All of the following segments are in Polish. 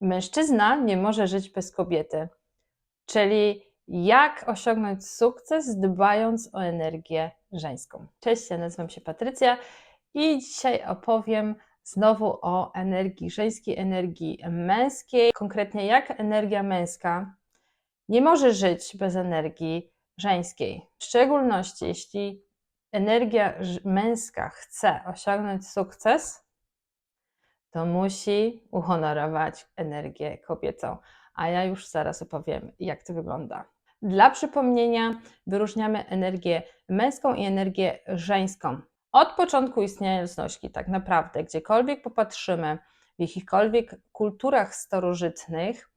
Mężczyzna nie może żyć bez kobiety. Czyli jak osiągnąć sukces, dbając o energię żeńską. Cześć, ja nazywam się Patrycja i dzisiaj opowiem znowu o energii żeńskiej, energii męskiej. Konkretnie, jak energia męska nie może żyć bez energii żeńskiej. W szczególności, jeśli energia męska chce osiągnąć sukces, to musi uhonorować energię kobiecą. A ja już zaraz opowiem, jak to wygląda. Dla przypomnienia, wyróżniamy energię męską i energię żeńską. Od początku istnienia ludzkości, tak naprawdę, gdziekolwiek popatrzymy, w jakichkolwiek kulturach starożytnych,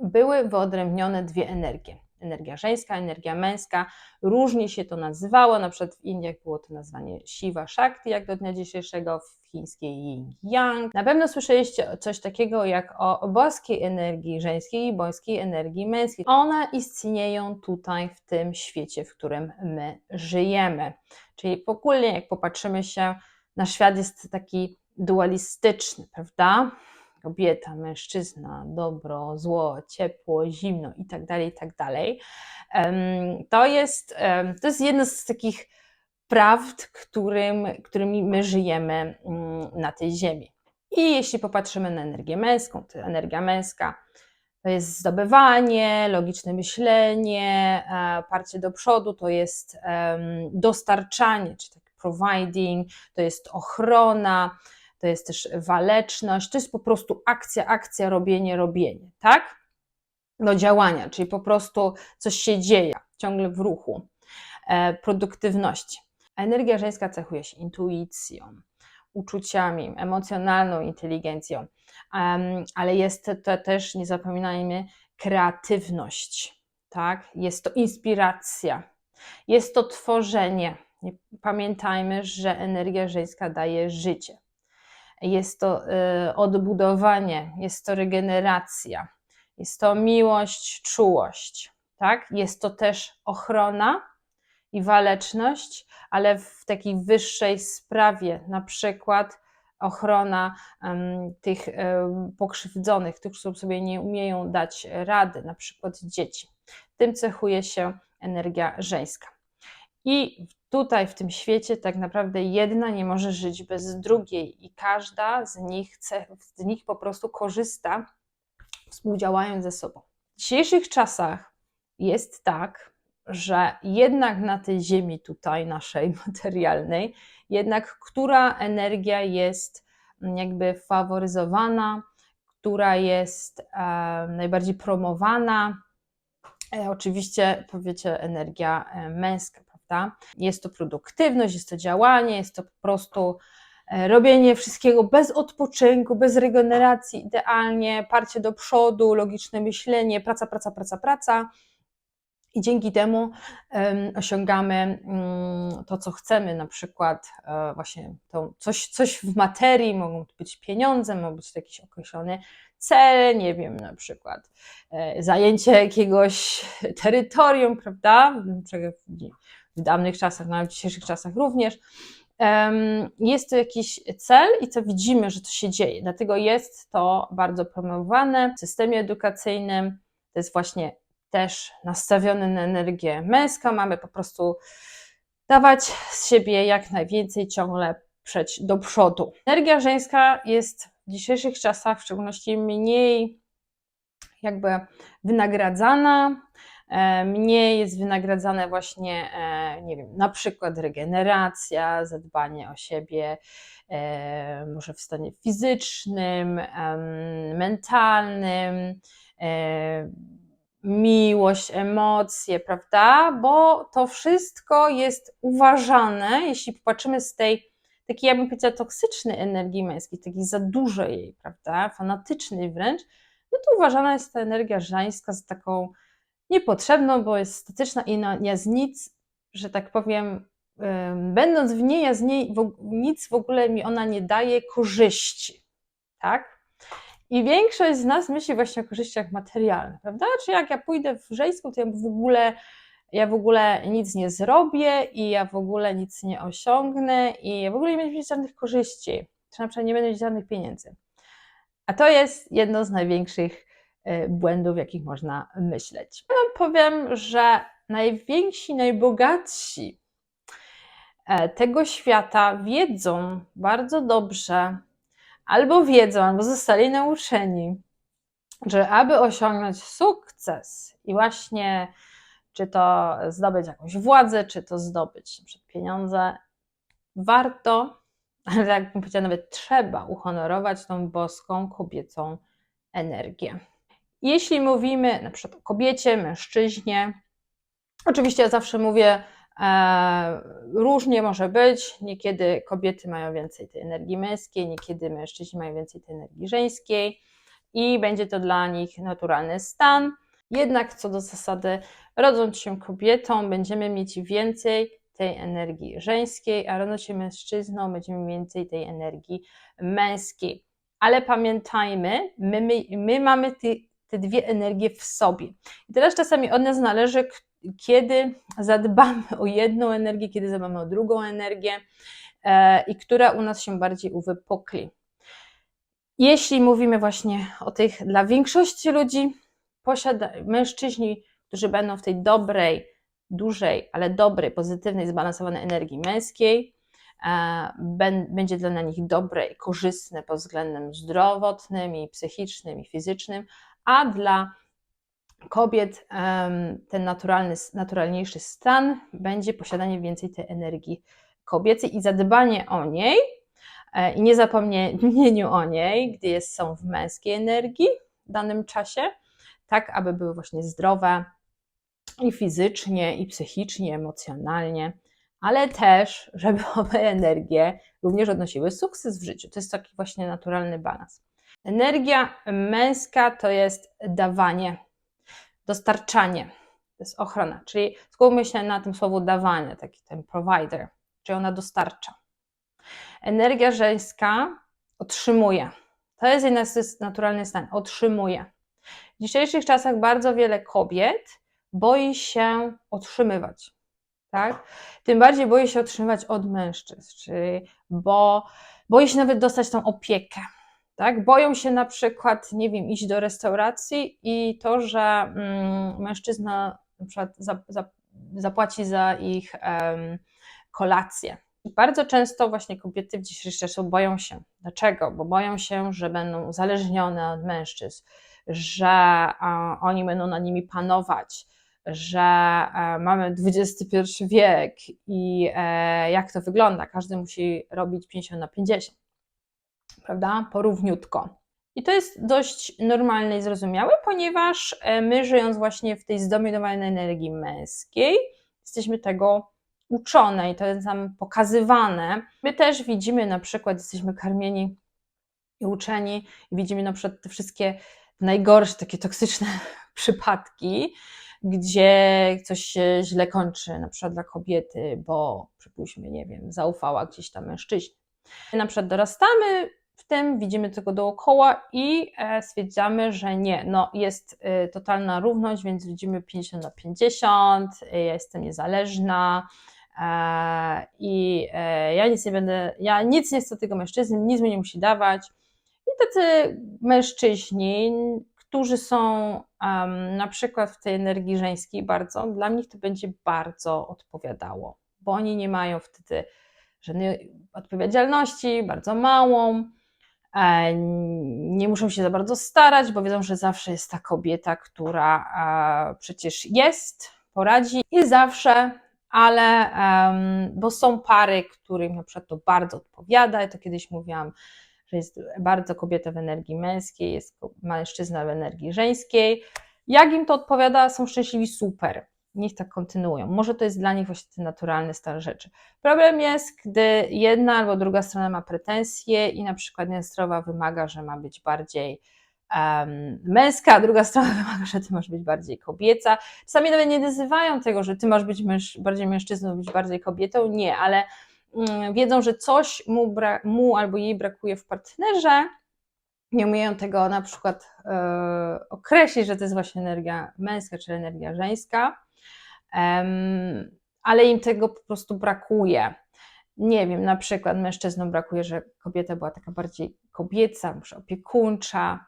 były wyodrębnione dwie energie energia żeńska, energia męska. Różnie się to nazywało, na przykład w Indiach było to nazwanie Shiva Shakti, jak do dnia dzisiejszego, w chińskiej Yin Yang. Na pewno słyszeliście coś takiego jak o boskiej energii żeńskiej i boskiej energii męskiej. One istnieją tutaj w tym świecie, w którym my żyjemy. Czyli ogólnie jak popatrzymy się na świat jest taki dualistyczny, prawda? Kobieta, mężczyzna, dobro, zło, ciepło, zimno i tak dalej, i tak. To jest, to jest jedno z takich prawd, którym, którymi my żyjemy mm, na tej ziemi. I jeśli popatrzymy na energię męską, to energia męska to jest zdobywanie, logiczne myślenie, e, parcie do przodu, to jest dostarczanie, czy tak providing, to jest ochrona, to jest też waleczność, to jest po prostu akcja, akcja, robienie, robienie, tak? Do działania, czyli po prostu coś się dzieje, ciągle w ruchu, e, produktywności. Energia żeńska cechuje się intuicją, uczuciami, emocjonalną inteligencją, ale jest to też, nie zapominajmy, kreatywność, tak? Jest to inspiracja, jest to tworzenie. Pamiętajmy, że energia żeńska daje życie jest to y, odbudowanie, jest to regeneracja, jest to miłość, czułość, tak? Jest to też ochrona i waleczność, ale w takiej wyższej sprawie, na przykład ochrona tych um, pokrzywdzonych, tych, którzy sobie nie umieją dać rady, na przykład dzieci. Tym cechuje się energia żeńska. I tutaj w tym świecie tak naprawdę jedna nie może żyć bez drugiej i każda z nich, chce, z nich po prostu korzysta, współdziałając ze sobą. W dzisiejszych czasach jest tak, że jednak na tej ziemi tutaj naszej materialnej, jednak która energia jest jakby faworyzowana, która jest e, najbardziej promowana. E, oczywiście powiecie energia e, męska, Jest to produktywność, jest to działanie, jest to po prostu e, robienie wszystkiego bez odpoczynku, bez regeneracji, idealnie, parcie do przodu, logiczne myślenie, praca, praca, praca, praca. I dzięki temu um, osiągamy um, to, co chcemy, na przykład um, właśnie to, coś, coś w materii, mogą to być pieniądze, mogą być to jakiś określony cel, nie wiem, na przykład e, zajęcie jakiegoś terytorium, prawda? W dawnych czasach, no w dzisiejszych czasach również. Jest to jakiś cel i co widzimy, że to się dzieje. Dlatego jest to bardzo promowane w systemie edukacyjnym. To jest właśnie też nastawione na energię męską. Mamy po prostu dawać z siebie jak najwięcej, ciągle przeć do przodu. Energia żeńska jest w dzisiejszych czasach w szczególności mniej jakby wynagradzana, mniej jest wynagradzane właśnie, e, nie wiem, na przykład regeneracja, zadbanie o siebie, e, może w stanie fizycznym, mentalnym, miłość, emocje, prawda? Bo to wszystko jest uważane, jeśli popatrzymy z tej takiej, ja bym powiedziała, toksycznej energii męskiej, takiej za dużej prawda? Fanatycznej wręcz, no to uważana jest ta energia żeńska za taką niepotrzebną, bo jest statyczna i no, ja z nic, że tak powiem, będąc w niej, ja z niej nic w ogóle mi ona nie daje korzyści, tak? I większość z nas myśli właśnie o korzyściach materialnych, prawda? Czy jak ja pójdę w żeńską, to ja w ogóle ja w ogóle nic nie zrobię i ja w ogóle nic nie osiągnę i ja w ogóle nie będę mieć żadnych korzyści, czy na przykład nie będę mieć żadnych pieniędzy. A to jest jedno z największych błędów, jakich można myśleć. Wam powiem, że najwięksi, najbogatsi e, tego świata wiedzą bardzo dobrze, albo wiedzą, albo zostali nauczeni, że aby osiągnąć sukces i właśnie czy to zdobyć jakąś władzę, czy to zdobyć pieniądze, warto, ale tak bym powiedziała, nawet trzeba uhonorować tą boską kobiecą energię. Jeśli mówimy na przykład o kobiecie, mężczyźnie, oczywiście ja zawsze mówię, e, różnie może być. Niekiedy kobiety mają więcej tej energii męskiej, niekiedy mężczyźni mają więcej tej energii żeńskiej i będzie to dla nich naturalny stan. Jednak co do zasady, rodząc się kobietą, będziemy mieć więcej tej energii żeńskiej, a rodząc się mężczyzną, będziemy mieć więcej tej energii męskiej. Ale pamiętajmy, my, my, my mamy te, te dwie energie w sobie. I teraz czasami od nas zależy, kiedy zadbamy o jedną energię, kiedy zadbamy o drugą energię e, i która u nas się bardziej uwypukli. Jeśli mówimy właśnie o tych dla większości ludzi, posiada, mężczyźni, którzy będą w tej dobrej, dużej, ale dobrej, pozytywnej, zbalansowanej energii męskiej, e, będzie dla nich dobre i korzystne pod względem zdrowotnym i psychicznym i fizycznym, a dla kobiet ten naturalny, naturalniejszy stan będzie posiadanie więcej tej energii kobiecej i zadbanie o niej e, i niezapomnieniu o niej, gdy jest, są w męskiej energii w danym czasie, tak aby były właśnie zdrowe i fizycznie, i psychicznie, emocjonalnie, ale też, żeby owe energie również odnosiły sukces w życiu. To jest taki właśnie naturalny balans. Energia męska to jest dawanie, dostarczanie, to jest ochrona, czyli skupmy się na tym słowu dawanie, taki ten provider, czyli ona dostarcza. Energia żeńska otrzymuje. To jest jej naturalny stan, otrzymuje. W dzisiejszych czasach bardzo wiele kobiet boi się otrzymywać. Tak? Tym bardziej boi się otrzymywać od mężczyzn, czyli bo boi się nawet dostać tą opiekę. Tak? Boją się na przykład, nie wiem, iść do restauracji i to, że mm, mężczyzna na przykład za, za, zapłaci za ich um, kolację. Bardzo często właśnie kobiety w dzisiejszych czasach boją się. Dlaczego? Bo boją się, że będą uzależnione od mężczyzn, że oni będą nad nimi panować, że e, mamy XXI wiek i e, jak to wygląda. Każdy musi robić 50 na 50, prawda? Porówniutko. I to jest dość normalne i zrozumiałe, ponieważ e, my, żyjąc właśnie w tej zdominowanej energii męskiej, jesteśmy tego uczone i to jest nam pokazywane. My też widzimy, na przykład, jesteśmy karmieni i uczeni, i widzimy na przykład te wszystkie najgorsze, takie toksyczne przypadki, gdzie coś się źle kończy, na przykład dla kobiety, bo przypuśćmy, nie wiem, zaufała gdzieś tam mężczyźnie. Na przykład dorastamy w tym, widzimy tego dookoła i e, stwierdzamy, że nie, no jest e, totalna równość, więc widzimy 50 na 50, ja jestem niezależna, e, i ja nic nie będę, ja nic nie chcę tego mężczyzny, nic mi nie musi dawać. I tacy mężczyźni, którzy są um, na przykład w tej energii żeńskiej bardzo, dla nich to będzie bardzo odpowiadało, bo oni nie mają wtedy żadnej odpowiedzialności, bardzo małą, nie muszą się za bardzo starać, bo wiedzą, że zawsze jest ta kobieta, która e, przecież jest, poradzi i zawsze, ale bo są pary, którym na przykład to bardzo odpowiada, ja to kiedyś mówiłam, że jest bardzo kobieta w energii męskiej, jest mężczyzna w energii żeńskiej. Jak im to odpowiada, są szczęśliwi, super. Niech tak kontynuują. Może to jest dla nich właśnie ten naturalny stan rzeczy. Problem jest, gdy jedna albo druga strona ma pretensje i na przykład jedna strona wymaga, że ma być bardziej um, męska, a druga strona wymaga, że ty masz być bardziej kobieca. Czasami nawet nie nazywają tego, że ty masz być męż, bardziej mężczyzną, być bardziej kobietą. Nie, ale Mm, wiedzą, że coś mu, mu albo jej brakuje w partnerze, nie umieją tego na przykład e, określić, że to jest właśnie energia męska czy energia żeńska, ale im tego po prostu brakuje. nie wiem, na przykład mężczyznom brakuje, że kobieta była taka bardziej kobieca, może opiekuńcza,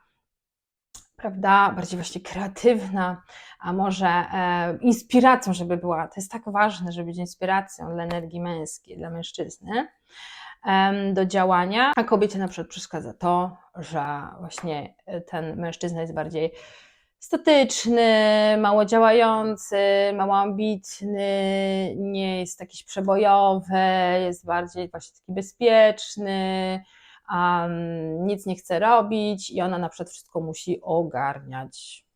prawda, bardziej właśnie kreatywna, a może e, inspiracją, żeby była. To jest tak ważne, żeby być inspiracją dla energii męskiej, dla mężczyzny em, do działania, a kobiecie na przykład przeszkadza to, że właśnie ten mężczyzna jest bardziej statyczny, mało działający, mało ambitny, nie jest jakiś przebojowy, jest bardziej właśnie taki bezpieczny, nic nie chce robić i ona na przykład wszystko musi ogarniać,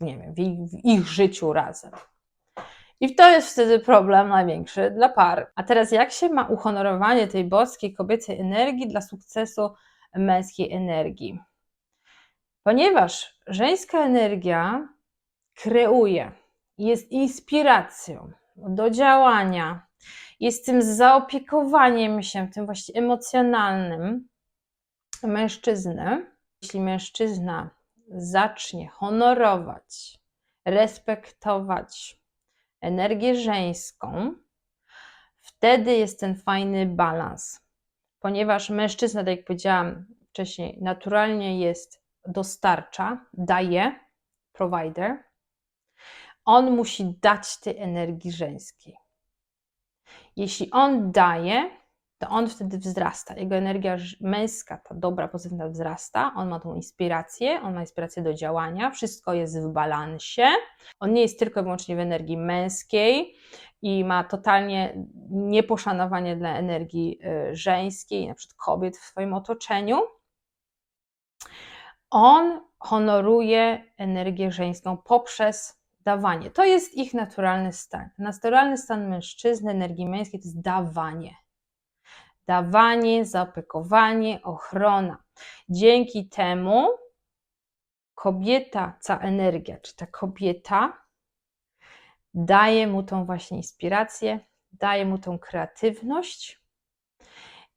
nie wiem, w ich, w ich życiu razem. I to jest wtedy problem największy dla par. A teraz jak się ma uhonorowanie tej boskiej kobiecej energii dla sukcesu męskiej energii? Ponieważ żeńska energia kreuje, jest inspiracją do działania, jest tym zaopiekowaniem się, tym właśnie emocjonalnym mężczyzny. Jeśli mężczyzna zacznie honorować, respektować energię żeńską, wtedy jest ten fajny balans. Ponieważ mężczyzna, tak jak powiedziałam wcześniej, naturalnie jest dostarcza, daje, provider, on musi dać tej energii żeńskiej. Jeśli on daje, to on wtedy wzrasta. Jego energia męska, ta dobra, pozytywna wzrasta. On ma tą inspirację, on ma inspirację do działania, wszystko jest w balansie. On nie jest tylko i wyłącznie w energii męskiej i ma totalnie nieposzanowanie dla energii y, żeńskiej, na przykład kobiet w swoim otoczeniu on honoruje energię żeńską poprzez dawanie. To jest ich naturalny stan. Naturalny stan mężczyzny, energii męskiej to jest dawanie. Dawanie, zaopiekowanie, ochrona. Dzięki temu kobieta, ta energia, czy ta kobieta daje mu tą właśnie inspirację, daje mu tą kreatywność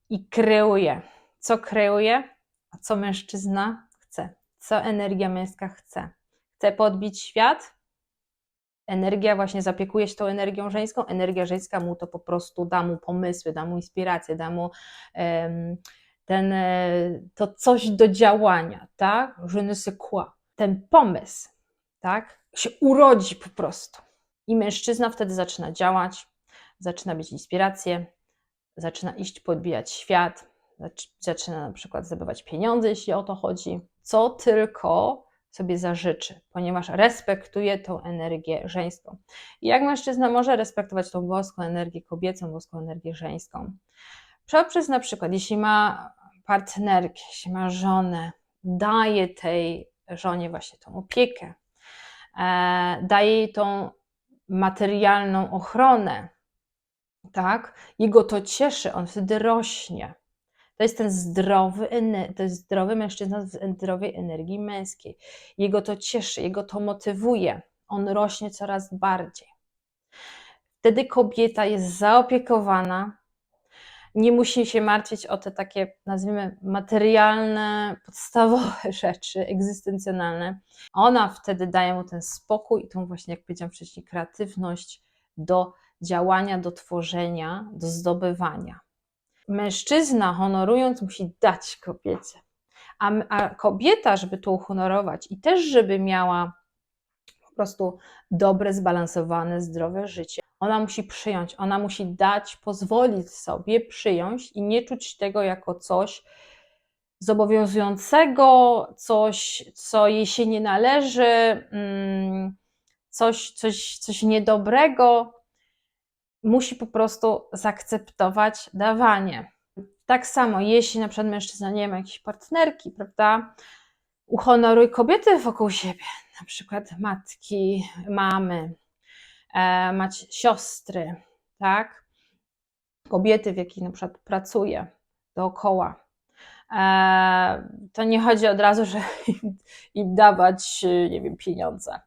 i kreuje. Co kreuje, a co mężczyzna co energia męska chce. Chce podbić świat, energia właśnie zapiekuje się tą energią żeńską, energia żeńska mu to po prostu da mu pomysły, da mu inspirację, da mu ten, e, to coś do działania, tak? Je ne quoi. Ten pomysł, tak? Się urodzi po prostu. I mężczyzna wtedy zaczyna działać, zaczyna mieć inspirację, zaczyna iść podbijać świat, zaczyna na przykład zdobywać pieniądze, jeśli o to chodzi, co tylko sobie zażyczy, ponieważ respektuje tą energię żeńską. I jak mężczyzna może respektować tą boską energię kobiecą, boską energię żeńską? Poprzez na przykład, jeśli ma partnerkę, jeśli ma żonę, daje tej żonie właśnie tą opiekę, e, daje jej tą materialną ochronę, tak? Jego to cieszy, on wtedy rośnie. To jest ten zdrowy, to jest zdrowy mężczyzna w zdrowej energii męskiej. Jego to cieszy, jego to motywuje. On rośnie coraz bardziej. Wtedy kobieta jest zaopiekowana, nie musi się martwić o te takie, nazwijmy, materialne, podstawowe rzeczy, egzystencjonalne. Ona wtedy daje mu ten spokój i tą właśnie, jak powiedziałam wcześniej, kreatywność do działania, do tworzenia, do zdobywania mężczyzna honorując musi dać kobiecie. A, a kobieta, żeby to uhonorować i też, żeby miała po prostu dobre, zbalansowane, zdrowe życie, ona musi przyjąć, ona musi dać, pozwolić sobie przyjąć i nie czuć tego jako coś zobowiązującego, coś, co jej się nie należy, mm, coś, coś, coś niedobrego, musi po prostu zaakceptować dawanie. Tak samo, jeśli na przykład mężczyzna nie ma jakiejś partnerki, prawda? Uhonoruj kobiety wokół siebie, na przykład matki, mamy, e, mać siostry, tak? Kobiety, w jakich na przykład pracuje dookoła. E, to nie chodzi od razu, że im, dawać, nie wiem, pieniądze.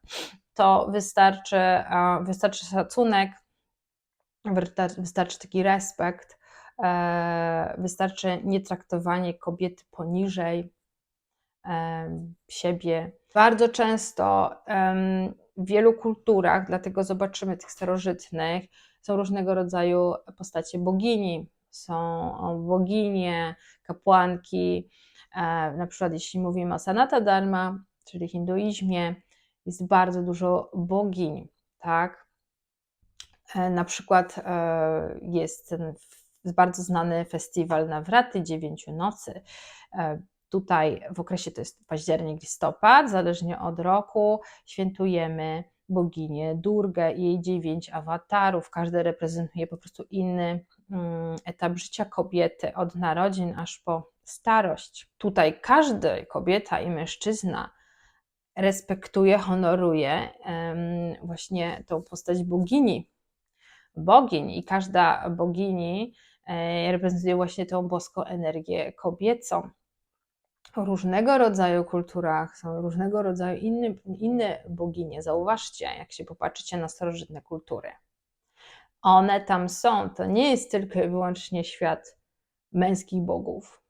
To wystarczy, wystarczy szacunek, wystarczy taki respekt, e, wystarczy nietraktowanie kobiety poniżej e, siebie. Bardzo często w wielu kulturach, dlatego zobaczymy tych starożytnych, są różnego rodzaju postacie bogini, są boginie, kapłanki. E, na przykład, jeśli mówimy o Sanata Dharma, czyli hinduizmie, jest bardzo dużo bogiń, tak? E, na przykład e, jest ten bardzo znany festiwal Nawraty Dziewięciu Nocy. Tutaj w okresie to jest październik, listopad, zależnie od roku, świętujemy boginię Durgę i jej dziewięć awatarów. Każdy reprezentuje po prostu inny mm, etap życia kobiety, od narodzin aż po starość. Tutaj każdy, kobieta i mężczyzna, respektuje, honoruje właśnie tą postać bogini. Bogiń i każda bogini e, reprezentuje właśnie tą boską energię kobiecą różnego rodzaju kulturach są różnego rodzaju inne, inne boginie. Zauważcie, jak się popatrzycie na starożytne kultury. One tam są. To nie jest tylko i wyłącznie świat męskich bogów.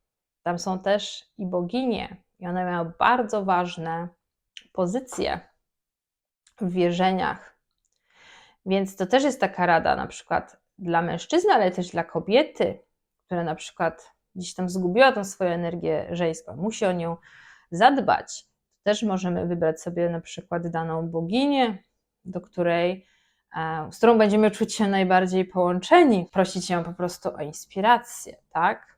Tam są też i boginie, i one mają bardzo ważne pozycje w wierzeniach. Więc to też jest taka rada, na przykład dla mężczyzny, ale też dla kobiety, które na przykład gdzieś tam zgubiła tą swoją energię żeńską, musi o nią zadbać. Też możemy wybrać sobie na przykład daną boginię, do której, e, z którą będziemy czuć się najbardziej połączeni, prosić ją po prostu o inspirację, tak?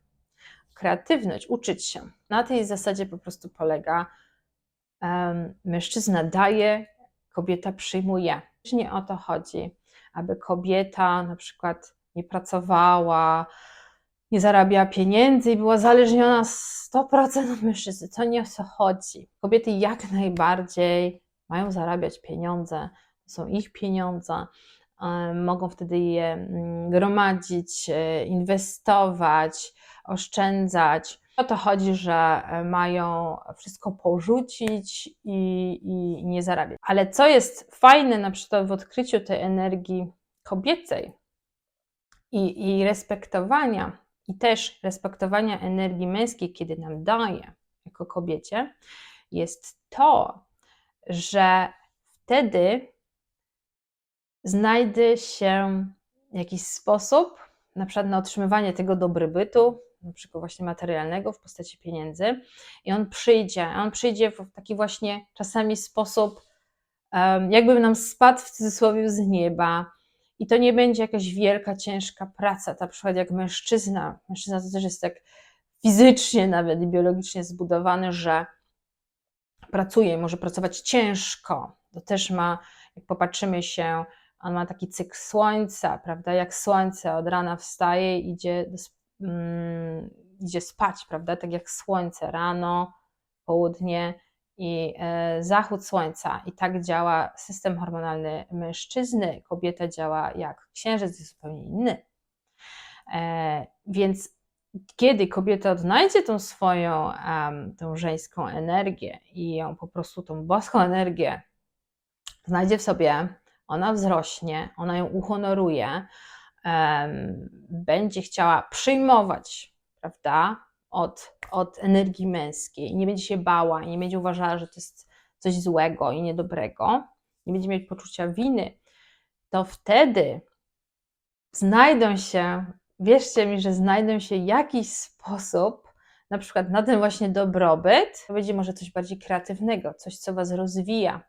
Kreatywność, uczyć się. Na tej zasadzie po prostu polega mężczyzna daje, kobieta przyjmuje. Nie o to chodzi, aby kobieta na przykład nie pracowała, nie zarabia pieniędzy i była zależniona 100% od mężczyzny. To nie o co chodzi. Kobiety jak najbardziej mają zarabiać pieniądze, to są ich pieniądze, mogą wtedy je mm, gromadzić, e, inwestować, oszczędzać. O to chodzi, że e, mają wszystko porzucić i, i nie zarabiać. Ale co jest fajne na przykład w odkryciu tej energii kobiecej i, i respektowania i też respektowania energii męskiej, kiedy nam daje jako kobiecie, jest to, że wtedy znajdzie się jakiś sposób, na przykład na otrzymywanie tego dobrobytu, na przykład właśnie materialnego w postaci pieniędzy, i on przyjdzie. On przyjdzie w taki właśnie czasami sposób, jakby nam spadł w cudzysłowie z nieba, i to nie będzie jakaś wielka, ciężka praca, na przykład jak mężczyzna. Mężczyzna to też jest tak fizycznie nawet i biologicznie zbudowany, że pracuje, może pracować ciężko. To też ma, jak popatrzymy się, on ma taki cykl słońca, prawda? Jak słońce od rana wstaje, idzie, do, um, idzie spać, prawda? Tak jak słońce rano, południe i e, zachód słońca. I tak działa system hormonalny mężczyzny. Kobieta działa jak księżyc, jest zupełnie inny. E, więc kiedy kobieta odnajdzie tą swoją, tą żeńską energię i ją po prostu, tą boską energię znajdzie w sobie, ona wzrośnie, ona ją uhonoruje, będzie chciała przyjmować, prawda, od, od energii męskiej. Nie będzie się bała i nie będzie uważała, że to jest coś złego i niedobrego, nie będzie mieć poczucia winy, to wtedy znajdą się, wierzcie mi, że znajdą się jakiś sposób, na przykład na ten właśnie dobrobyt, to będzie może coś bardziej kreatywnego, coś, co Was rozwija.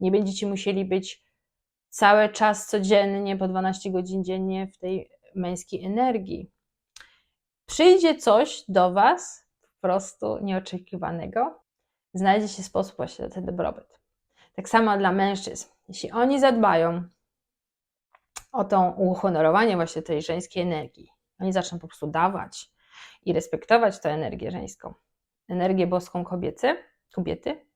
Nie będziecie musieli być cały czas codziennie, po 12 godzin dziennie w tej męskiej energii przyjdzie coś do Was po prostu nieoczekiwanego, znajdzie się sposób właśnie na ten dobrobyt. Tak samo dla mężczyzn. Jeśli oni zadbają o to uhonorowanie właśnie tej żeńskiej energii, oni zaczną po prostu dawać i respektować tę energię żeńską, energię boską kobiety, kobiety,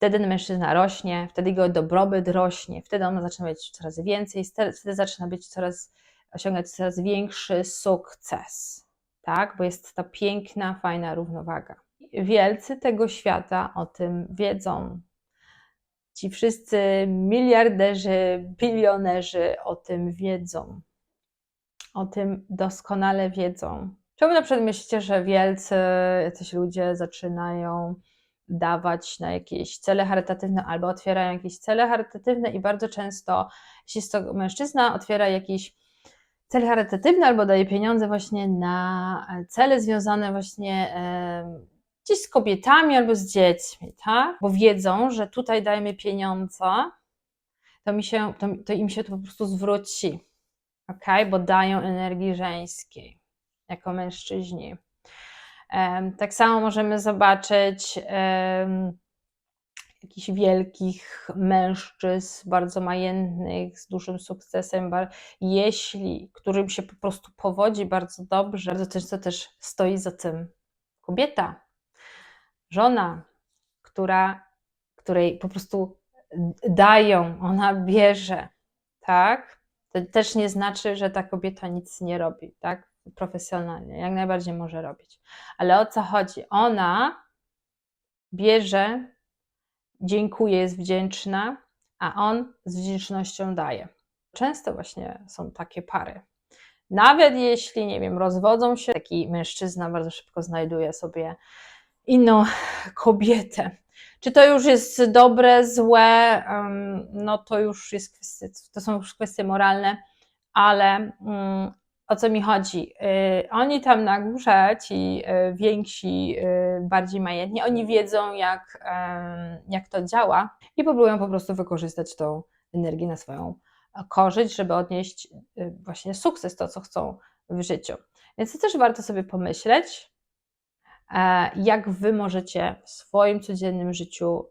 wtedy mężczyzna rośnie, wtedy jego dobrobyt rośnie, wtedy on zaczyna mieć coraz więcej, wtedy zaczyna być coraz osiągać coraz większy sukces, tak? Bo jest ta piękna, fajna równowaga. Wielcy tego świata o tym wiedzą. Ci wszyscy miliarderzy, bilionerzy o tym wiedzą. O tym doskonale wiedzą. Czemu na przykład myślicie, że wielcy jacyś ludzie zaczynają dawać na jakieś cele charytatywne albo otwierają jakieś cele charytatywne i bardzo często, jeśli jest to mężczyzna, otwiera jakiś cel charytatywny albo daje pieniądze właśnie na e, cele związane właśnie e, gdzieś z kobietami albo z dziećmi, tak? Bo wiedzą, że tutaj dajemy pieniądze, to, mi się, to, to im się to po prostu zwróci, ok? Bo dają energii żeńskiej jako mężczyźni. Tak samo możemy zobaczyć jakichś wielkich mężczyzn, bardzo majętnych, z dużym sukcesem, jeśli, którym się po prostu powodzi bardzo dobrze, bardzo często też stoi za tym kobieta, żona, która, której po prostu dają, ona bierze, tak? To też nie znaczy, że ta kobieta nic nie robi, tak? Profesjonalnie, jak najbardziej może robić. Ale o co chodzi? Ona bierze, dziękuję, jest wdzięczna, a on z wdzięcznością daje. Często właśnie są takie pary. Nawet jeśli, nie wiem, rozwodzą się, taki mężczyzna bardzo szybko znajduje sobie inną kobietę. Czy to już jest dobre, złe, no to już jest kwestie, to są już kwestie moralne, ale um, o co mi chodzi? Y, oni tam na górze, ci y, więksi, y, bardziej majętni, oni wiedzą, jak, jak to działa i próbują po prostu wykorzystać tą energię na swoją korzyść, żeby odnieść właśnie sukces, to co chcą w życiu. Więc to też warto sobie pomyśleć, e, jak wy możecie w swoim codziennym życiu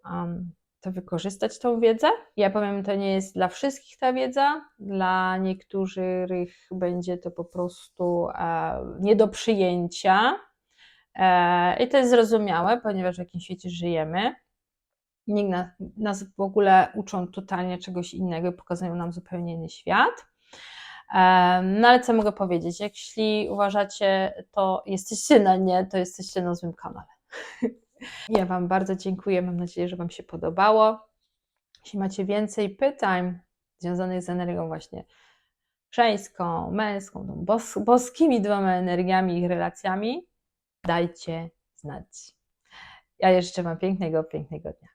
to wykorzystać tą wiedzę. Ja powiem, to nie jest dla wszystkich ta wiedza, dla niektórych będzie to po prostu e, nie do przyjęcia. E, I to jest zrozumiałe, ponieważ w jakim świecie żyjemy. Nikt nas, nas w ogóle uczą totalnie czegoś innego, pokazują nam zupełnie inny świat. E, no ale co mogę powiedzieć? Jeśli uważacie, to jesteście na nie, to jesteście na złym kanale. Ja Wam bardzo dziękuję. Mam nadzieję, że Wam się podobało. Jeśli macie więcej pytań związanych z energią właśnie żeńską, męską, bos boskimi dwoma energiami i ich relacjami, dajcie znać. Ja życzę Wam pięknego, pięknego dnia.